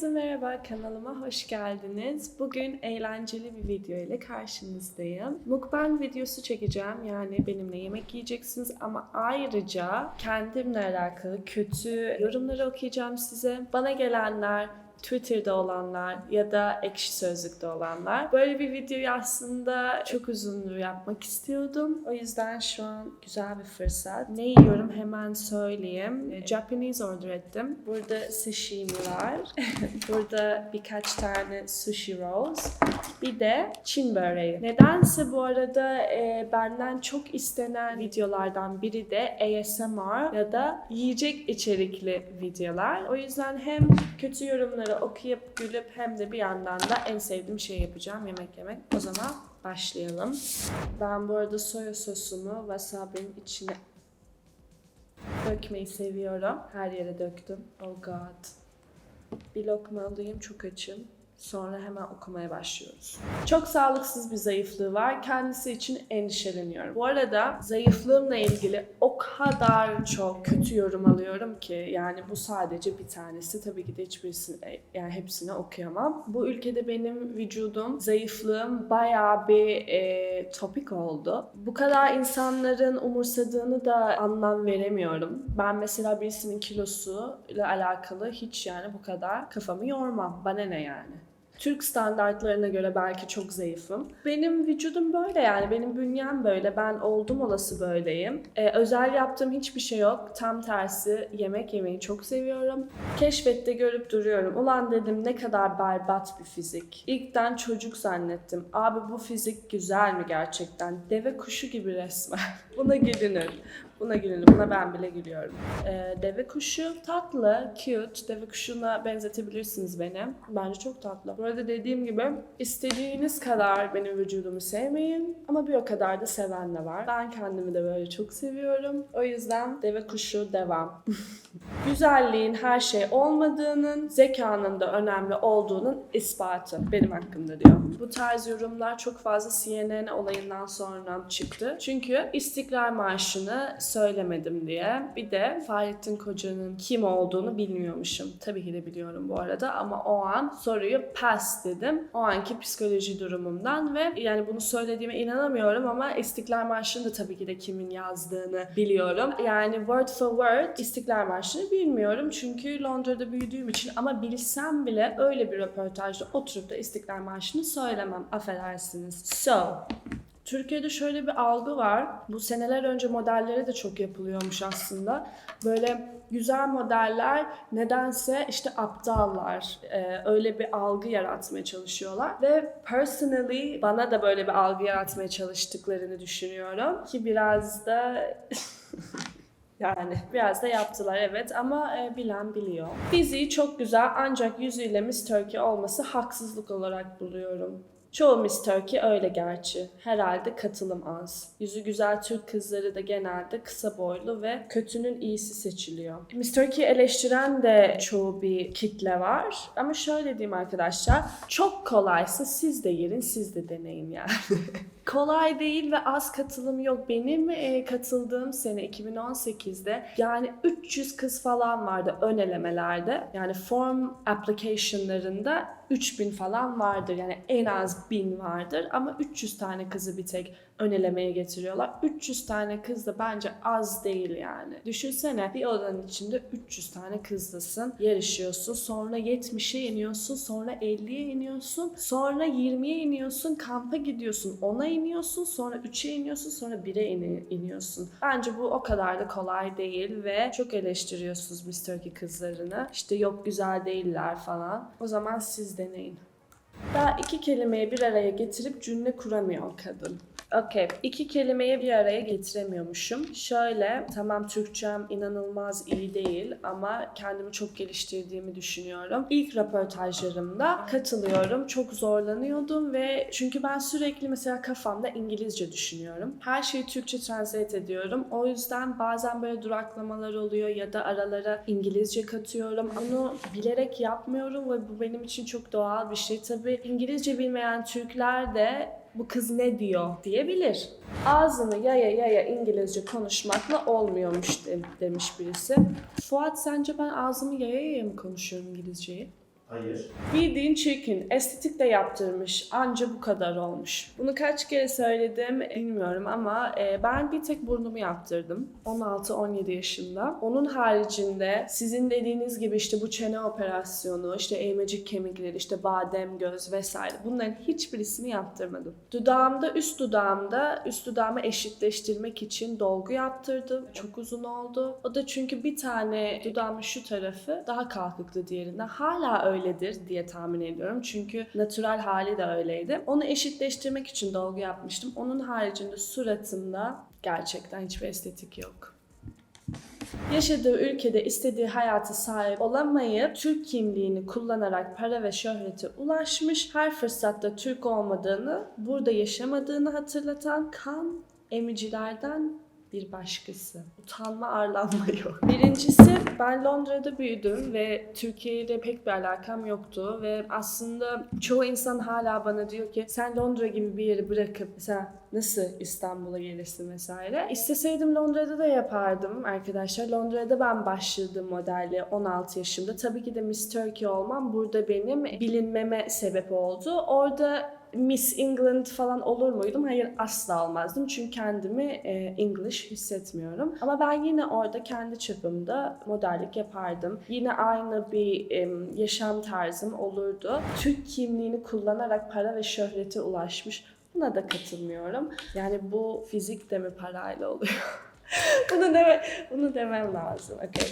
Herkese merhaba, kanalıma hoş geldiniz. Bugün eğlenceli bir video ile karşınızdayım. Mukbang videosu çekeceğim, yani benimle yemek yiyeceksiniz ama ayrıca kendimle alakalı kötü yorumları okuyacağım size. Bana gelenler, Twitter'da olanlar ya da ekşi sözlükte olanlar. Böyle bir videoyu aslında çok uzundur yapmak istiyordum. O yüzden şu an güzel bir fırsat. Ne yiyorum hemen söyleyeyim. E, Japanese order ettim. Burada sashimi var. Burada birkaç tane sushi rolls. Bir de Çin böreği. Nedense bu arada e, benden çok istenen videolardan biri de ASMR ya da yiyecek içerikli videolar. O yüzden hem kötü yorumları okuyup gülüp hem de bir yandan da en sevdiğim şeyi yapacağım yemek yemek. O zaman başlayalım. Ben bu arada soya sosumu wasabi'nin içine dökmeyi seviyorum. Her yere döktüm. Oh god. Bir lokma alayım çok açım. Sonra hemen okumaya başlıyoruz. Çok sağlıksız bir zayıflığı var. Kendisi için endişeleniyorum. Bu arada zayıflığımla ilgili o kadar çok kötü yorum alıyorum ki yani bu sadece bir tanesi. Tabii ki de hiçbirisini yani hepsini okuyamam. Bu ülkede benim vücudum, zayıflığım bayağı bir e, topik oldu. Bu kadar insanların umursadığını da anlam veremiyorum. Ben mesela birisinin kilosu ile alakalı hiç yani bu kadar kafamı yormam. Bana ne yani? Türk standartlarına göre belki çok zayıfım. Benim vücudum böyle yani benim bünyem böyle. Ben oldum olası böyleyim. Ee, özel yaptığım hiçbir şey yok. Tam tersi yemek yemeyi çok seviyorum. Keşfette görüp duruyorum. Ulan dedim ne kadar berbat bir fizik. İlkten çocuk zannettim. Abi bu fizik güzel mi gerçekten? Deve kuşu gibi resmen. Buna gülünür. Buna gülünür. Buna ben bile gülüyorum. Ee, deve kuşu tatlı, cute. Deve kuşuna benzetebilirsiniz beni. Bence çok tatlı. Bu arada dediğim gibi istediğiniz kadar benim vücudumu sevmeyin. Ama bir o kadar da seven de var. Ben kendimi de böyle çok seviyorum. O yüzden deve kuşu devam. Güzelliğin her şey olmadığının, zekanın da önemli olduğunun ispatı benim hakkımda diyor. Bu tarz yorumlar çok fazla CNN olayından sonra çıktı. Çünkü İstiklal Marşı'nı söylemedim diye. Bir de Fahrettin Koca'nın kim olduğunu bilmiyormuşum. Tabii ki de biliyorum bu arada ama o an soruyu pass dedim. O anki psikoloji durumumdan ve yani bunu söylediğime inanamıyorum ama İstiklal Marşı'nı da tabii ki de kimin yazdığını biliyorum. Yani word for word İstiklal Marşı'nı bilmiyorum çünkü Londra'da büyüdüğüm için ama bilsem bile öyle bir röportajda oturup da İstiklal Marşı'nı söylemem. Affedersiniz. So, Türkiye'de şöyle bir algı var. Bu seneler önce modellere de çok yapılıyormuş aslında. Böyle güzel modeller nedense işte aptallar. Ee, öyle bir algı yaratmaya çalışıyorlar. Ve personally bana da böyle bir algı yaratmaya çalıştıklarını düşünüyorum. Ki biraz da... Yani biraz da yaptılar evet ama e, bilen biliyor. Fiziği çok güzel ancak yüzüyle Miss Turkey olması haksızlık olarak buluyorum. Çoğu Miss Turkey öyle gerçi. Herhalde katılım az. Yüzü güzel Türk kızları da genelde kısa boylu ve kötünün iyisi seçiliyor. Miss Turkey eleştiren de çoğu bir kitle var. Ama şöyle diyeyim arkadaşlar. Çok kolaysa siz de girin, siz de deneyin yani. kolay değil ve az katılım yok. Benim e, katıldığım sene 2018'de yani 300 kız falan vardı ön elemelerde. Yani form application'larında 3000 falan vardır. Yani en az 1000 vardır ama 300 tane kızı bir tek ön elemeye getiriyorlar. 300 tane kız da bence az değil yani. Düşünsene bir odanın içinde 300 tane kızlısın. Yarışıyorsun. Sonra 70'e iniyorsun. Sonra 50'ye iniyorsun. Sonra 20'ye iniyorsun. Kampa gidiyorsun. 10'a iniyorsun. Sonra 3'e iniyorsun. Sonra 1'e in- iniyorsun. Bence bu o kadar da kolay değil ve çok eleştiriyorsunuz Mr. Turkey kızlarını. İşte yok güzel değiller falan. O zaman siz deneyin. Daha iki kelimeyi bir araya getirip cümle kuramıyor kadın. Okey. İki kelimeyi bir araya getiremiyormuşum. Şöyle, tamam Türkçem inanılmaz iyi değil ama kendimi çok geliştirdiğimi düşünüyorum. İlk röportajlarımda katılıyorum. Çok zorlanıyordum ve çünkü ben sürekli mesela kafamda İngilizce düşünüyorum. Her şeyi Türkçe translate ediyorum. O yüzden bazen böyle duraklamalar oluyor ya da aralara İngilizce katıyorum. Bunu bilerek yapmıyorum ve bu benim için çok doğal bir şey. Tabii İngilizce bilmeyen Türkler de bu kız ne diyor diyebilir. Ağzını yaya yaya İngilizce konuşmakla olmuyormuş de- demiş birisi. Fuat sence ben ağzımı yaya yaya mı konuşuyorum İngilizceyi? Hayır. Bildiğin çirkin. Estetik de yaptırmış. Anca bu kadar olmuş. Bunu kaç kere söyledim bilmiyorum ama e, ben bir tek burnumu yaptırdım. 16-17 yaşında. Onun haricinde sizin dediğiniz gibi işte bu çene operasyonu, işte eğmecik kemikleri, işte badem göz vesaire bunların hiçbirisini yaptırmadım. Dudağımda, üst dudağımda, üst dudağımı eşitleştirmek için dolgu yaptırdım. Çok uzun oldu. O da çünkü bir tane dudağımın şu tarafı daha kalkıklı diğerinden. Hala öyledir diye tahmin ediyorum. Çünkü natural hali de öyleydi. Onu eşitleştirmek için dolgu yapmıştım. Onun haricinde suratımda gerçekten hiçbir estetik yok. Yaşadığı ülkede istediği hayata sahip olamayıp Türk kimliğini kullanarak para ve şöhrete ulaşmış, her fırsatta Türk olmadığını, burada yaşamadığını hatırlatan kan emicilerden bir başkası. Utanma arlanma yok. Birincisi ben Londra'da büyüdüm ve Türkiye ile pek bir alakam yoktu ve aslında çoğu insan hala bana diyor ki sen Londra gibi bir yeri bırakıp mesela nasıl İstanbul'a gelirsin vesaire. İsteseydim Londra'da da yapardım arkadaşlar. Londra'da ben başladım modelle 16 yaşımda. Tabii ki de Miss Turkey olmam burada benim bilinmeme sebep oldu. Orada Miss England falan olur muydum? Hayır asla olmazdım. Çünkü kendimi e, English hissetmiyorum. Ama ben yine orada kendi çapımda modellik yapardım. Yine aynı bir e, yaşam tarzım olurdu. Türk kimliğini kullanarak para ve şöhrete ulaşmış. Buna da katılmıyorum. Yani bu fizik de mi parayla oluyor? bunu deme, bunu demem lazım. Okay.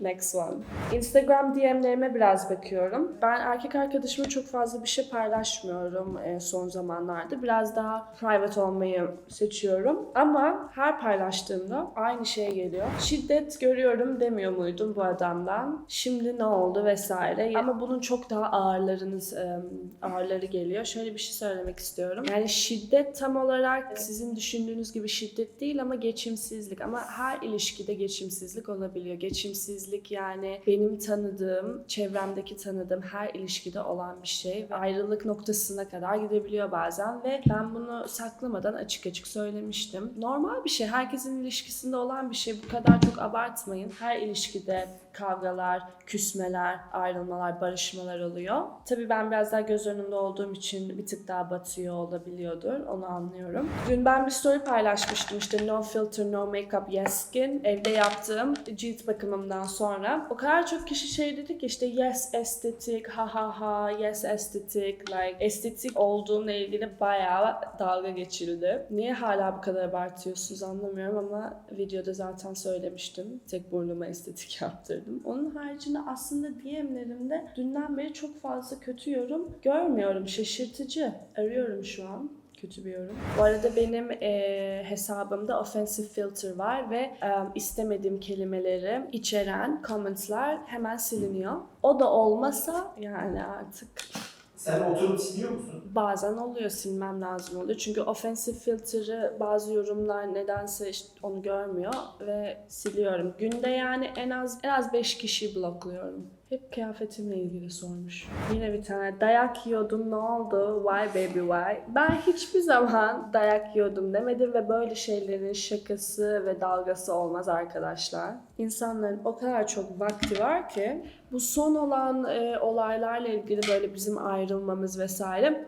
Next one. Instagram DM'lerime biraz bakıyorum. Ben erkek arkadaşıma çok fazla bir şey paylaşmıyorum e, son zamanlarda. Biraz daha private olmayı seçiyorum. Ama her paylaştığımda aynı şey geliyor. Şiddet görüyorum demiyor muydum bu adamdan? Şimdi ne oldu vesaire. Ama bunun çok daha ağırlarınız e, ağırları geliyor. Şöyle bir şey söylemek istiyorum. Yani şiddet tam olarak sizin düşündüğünüz gibi şiddet değil ama geçimsizlik. Ama her ilişkide geçimsizlik olabiliyor. Geçimsizlik yani benim tanıdığım, çevremdeki tanıdığım her ilişkide olan bir şey. Ayrılık noktasına kadar gidebiliyor bazen ve ben bunu saklamadan açık açık söylemiştim. Normal bir şey. Herkesin ilişkisinde olan bir şey. Bu kadar çok abartmayın. Her ilişkide kavgalar, küsmeler, ayrılmalar, barışmalar oluyor. Tabii ben biraz daha göz önünde olduğum için bir tık daha batıyor olabiliyordur. Onu anlıyorum. Dün ben bir story paylaşmıştım işte no filter, no makeup, yes skin. Evde yaptığım cilt bakımımdan sonra. O kadar çok kişi şey dedi ki işte yes estetik, ha ha ha, yes estetik, like estetik olduğumla ilgili bayağı dalga geçildi. Niye hala bu kadar abartıyorsunuz anlamıyorum ama videoda zaten söylemiştim. Tek burnuma estetik yaptırdım. Onun haricinde aslında DM'lerimde dünden beri çok fazla kötü yorum görmüyorum. Şaşırtıcı. Arıyorum şu an kötü bir yorum. Bu arada benim e, hesabımda offensive filter var ve e, istemediğim kelimeleri içeren commentlar hemen siliniyor. O da olmasa yani artık Sen oturup siliyor musun? bazen oluyor silmem lazım oluyor. Çünkü offensive filter'ı bazı yorumlar nedense işte onu görmüyor ve siliyorum. Günde yani en az en az 5 kişiyi blokluyorum. Hep kıyafetimle ilgili sormuş. Yine bir tane dayak yiyordum ne oldu? Why baby why? Ben hiçbir zaman dayak yiyordum demedim ve böyle şeylerin şakası ve dalgası olmaz arkadaşlar. İnsanların o kadar çok vakti var ki bu son olan e, olaylarla ilgili böyle bizim ayrılmamız vesaire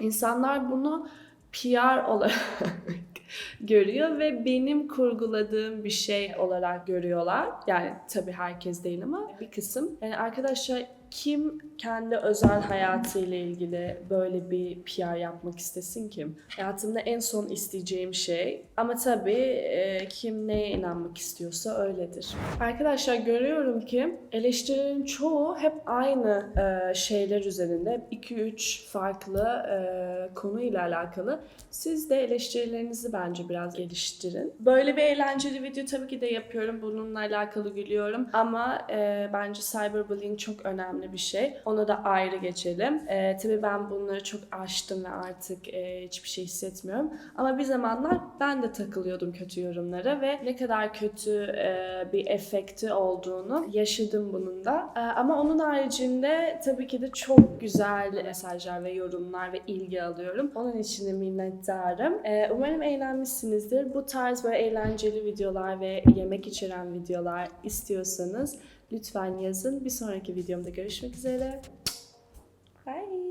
insanlar bunu PR olarak görüyor ve benim kurguladığım bir şey olarak görüyorlar. Yani tabii herkes değil ama bir kısım. Yani arkadaşlar kim kendi özel hayatıyla ilgili böyle bir PR yapmak istesin ki? Hayatımda en son isteyeceğim şey. Ama tabii e, kim neye inanmak istiyorsa öyledir. Arkadaşlar görüyorum ki eleştirilerin çoğu hep aynı e, şeyler üzerinde. 2-3 farklı e, konuyla alakalı. Siz de eleştirilerinizi bence biraz geliştirin. Böyle bir eğlenceli video tabii ki de yapıyorum. Bununla alakalı gülüyorum. Ama e, bence cyberbullying çok önemli bir şey. Onu da ayrı geçelim. E, tabii ben bunları çok aştım ve artık e, hiçbir şey hissetmiyorum. Ama bir zamanlar ben de takılıyordum kötü yorumlara ve ne kadar kötü e, bir efekti olduğunu yaşadım bunun da. E, ama onun haricinde tabii ki de çok güzel mesajlar ve yorumlar ve ilgi alıyorum. Onun için de minnettarım. E, umarım eğlenmişsinizdir. Bu tarz böyle eğlenceli videolar ve yemek içeren videolar istiyorsanız Lütfen yazın. Bir sonraki videomda görüşmek üzere. Bye.